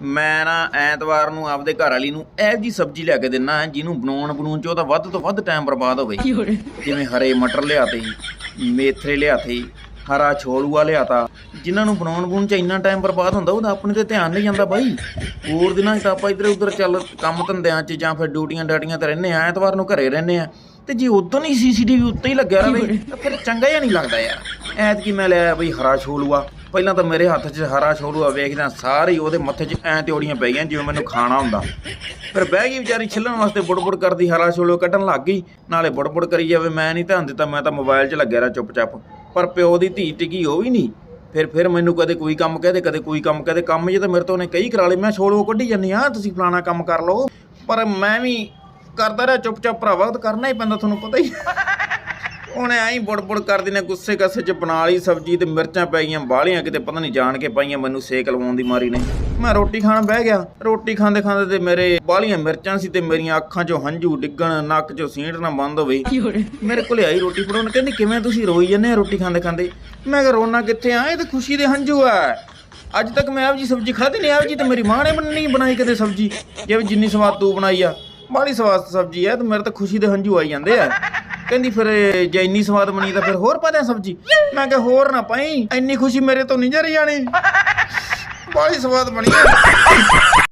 ਮੈਂ ਨਾ ਐਤਵਾਰ ਨੂੰ ਆਪਦੇ ਘਰ ਵਾਲੀ ਨੂੰ ਇਹ ਜੀ ਸਬਜ਼ੀ ਲਿਆ ਕੇ ਦਿੰਨਾ ਹੈ ਜਿਹਨੂੰ ਬਣਾਉਣ ਬਣਾਉਣ ਚ ਉਹਦਾ ਵੱਧ ਤੋਂ ਵੱਧ ਟਾਈਮ ਬਰਬਾਦ ਹੋਵੇ। ਜਿਵੇਂ ਹਰੇ ਮਟਰ ਲਿਆਤੇ ਮੇਥਰੇ ਲਿਆਤੇ ਹਰਾ ਛੋਲੂਆ ਲਿਆਤਾ। ਜਿਨ੍ਹਾਂ ਨੂੰ ਬਣਾਉਣ ਬਣਾਉਣ ਚ ਇੰਨਾ ਟਾਈਮ ਬਰਬਾਦ ਹੁੰਦਾ ਉਹਦਾ ਆਪਣੇ ਤੇ ਧਿਆਨ ਨਹੀਂ ਜਾਂਦਾ ਬਾਈ। ਹੋਰ ਦਿਨਾਂ 'ਚ ਤਾਂ ਆਪਾਂ ਇੱਧਰ ਉੱਧਰ ਚੱਲ ਕੰਮ ਧੰਦਿਆਂ 'ਚ ਜਾਂ ਫਿਰ ਡਿਊਟੀਆਂ ਡਾਟੀਆਂ ਤੇ ਰਹਿੰਦੇ ਆ ਐਤਵਾਰ ਨੂੰ ਘਰੇ ਰਹਿੰਦੇ ਆ ਤੇ ਜੇ ਉਦੋਂ ਹੀ ਸੀਸੀਟੀਵੀ ਉੱਤੇ ਹੀ ਲੱਗਿਆ ਰਵੇ ਤਾਂ ਫਿਰ ਚੰਗਾ ਜਿਹਾ ਨਹੀਂ ਲੱਗਦਾ ਯਾਰ। ਐਤਕੀ ਮੈਂ ਲਿਆ ਬਈ ਹਰਾ ਛੋਲੂਆ। ਪਹਿਲਾਂ ਤਾਂ ਮੇਰੇ ਹੱਥ 'ਚ ਹਰਾ ਛੋਲੂਆ ਵੇਖਦਾ ਸਾਰੇ ਹੀ ਉਹਦੇ ਮੱਥੇ 'ਚ ਐਂ ਤਿਉੜੀਆਂ ਪੈ ਗਈਆਂ, ਜਿਵੇਂ ਮੈਨੂੰ ਖਾਣਾ ਹੁੰਦਾ। ਫਿਰ ਬਹਿ ਗਈ ਵਿਚਾਰੀ ਛਿੱਲਣ ਵਾਸਤੇ, ਬੁੜਬੁੜ ਕਰਦੀ, ਹਰਾ ਛੋਲੂਆ ਕੱਢਣ ਲੱਗ ਗਈ। ਨਾਲੇ ਬੁੜਬੁੜ ਕਰੀ ਜਾਵੇ, ਮੈਂ ਨਹੀਂ ਧਿਆਨ ਦਿੱਤਾ, ਮੈਂ ਤਾਂ ਮੋਬਾਈਲ 'ਚ ਲੱਗਿਆ ਰਿਹਾ ਚੁੱਪਚਾਪ। ਪਰ ਪਿਓ ਦੀ ਧੀ ਟਿਕੀ, ਉਹ ਵੀ ਨਹੀਂ। ਫਿਰ ਫਿਰ ਮੈਨੂੰ ਕਦੇ ਕੋਈ ਕੰਮ ਕਹਦੇ ਕਦੇ ਕੋਈ ਕੰਮ ਕਹਦੇ ਕੰਮ ਜੇ ਤਾਂ ਮੇਰੇ ਤੋਂ ਉਹਨੇ ਕਈ ਕਰਾ ਲਏ। ਮੈਂ ਛੋਲੋ ਕੱਢੀ ਜਾਂਦੀ ਆ ਤੁਸੀਂ ਫਲਾਣਾ ਕੰਮ ਕਰ ਲਓ। ਪਰ ਮੈਂ ਵੀ ਕਰਦਾ ਰਿਹਾ ਚੁੱਪਚਾਪ, ਭਰਾਵਾ, ਉਹ ਤਾਂ ਕਰਨਾ ਹੀ ਪੈਂਦਾ, ਤੁਹਾਨੂੰ ਪਤਾ ਹੀ। ਉਹਨੇ ਐਂ ਬੁੜਬੁੜ ਕਰਦੀ ਨੇ ਗੁੱਸੇ ਕਾਸੇ ਚ ਬਣਾ ਲਈ ਸਬਜ਼ੀ ਤੇ ਮਿਰਚਾਂ ਪੈ ਗਈਆਂ ਬਾਹਲੀਆਂ ਕਿਤੇ ਪਤਾ ਨਹੀਂ ਜਾਣ ਕੇ ਪਾਈਆਂ ਮੈਨੂੰ ਸੇਕ ਲਵਾਉਣ ਦੀ ਮਾਰੀ ਨੇ। ਮੈਂ ਰੋਟੀ ਖਾਣ ਬਹਿ ਗਿਆ। ਰੋਟੀ ਖਾਂਦੇ ਖਾਂਦੇ ਤੇ ਮੇਰੇ ਬਾਹਲੀਆਂ ਮਿਰਚਾਂ ਸੀ ਤੇ ਮੇਰੀਆਂ ਅੱਖਾਂ 'ਚੋਂ ਹੰਝੂ ਡਿੱਗਣ ਨੱਕ 'ਚੋਂ ਸੀਂਟ ਨਾ ਬੰਦ ਹੋਵੇ। ਮੇਰੇ ਕੋਲੇ ਆਈ ਰੋਟੀ ਫੜਾਉਣ ਕਹਿੰਦੀ ਕਿਵੇਂ ਤੁਸੀਂ ਰੋਈ ਜੰਨੇ ਆ ਰੋਟੀ ਖਾਂਦੇ ਖਾਂਦੇ? ਮੈਂ ਕਿਹਾ ਰੋਣਾ ਕਿੱਥੇ ਆ? ਇਹ ਤਾਂ ਖੁਸ਼ੀ ਦੇ ਹੰਝੂ ਆ। ਅੱਜ ਤੱਕ ਮੈਂ ਆਪ ਜੀ ਸਬਜ਼ੀ ਖਾਧੀ ਨਹੀਂ ਆਪ ਜੀ ਤੇ ਮੇਰੀ ਮਾਂ ਨੇ ਨਹੀਂ ਬਣਾਈ ਕਦੇ ਸਬਜ਼ੀ। ਜਿਵੇਂ ਜਿੰਨੀ ਸਵਾਦ ਤੂੰ ਬਣਾਈ ਆ ਬਾਹਲੀ ਸਵਾਦ ਸਬਜ਼ੀ ਆ ਤੇ ਮੇਰੇ ਤਾਂ ਖੁਸ਼ੀ ਦੇ ਹੰਝੂ ਆਈ ਜਾਂਦੇ ਆ। ਕਹਿੰਦੀ ਫਿਰ ਜੇ ਇੰਨੀ ਸਵਾਦ ਬਣੀ ਤਾਂ ਫਿਰ ਹੋਰ ਪਾ ਦਿਆਂ ਸਬਜ਼ੀ। ਮੈਂ ਕਿਹਾ ਹੋਰ ਨਾ ਪਾਈ, ਇੰਨੀ ਖੁਸ਼ੀ ਮੇਰੇ ਤੋਂ ਨਹੀਂ ਜਰੀ ਜਾਣੀ। ਬਾਹਲੀ ਸਵਾਦ ਬਣੀ ਆ।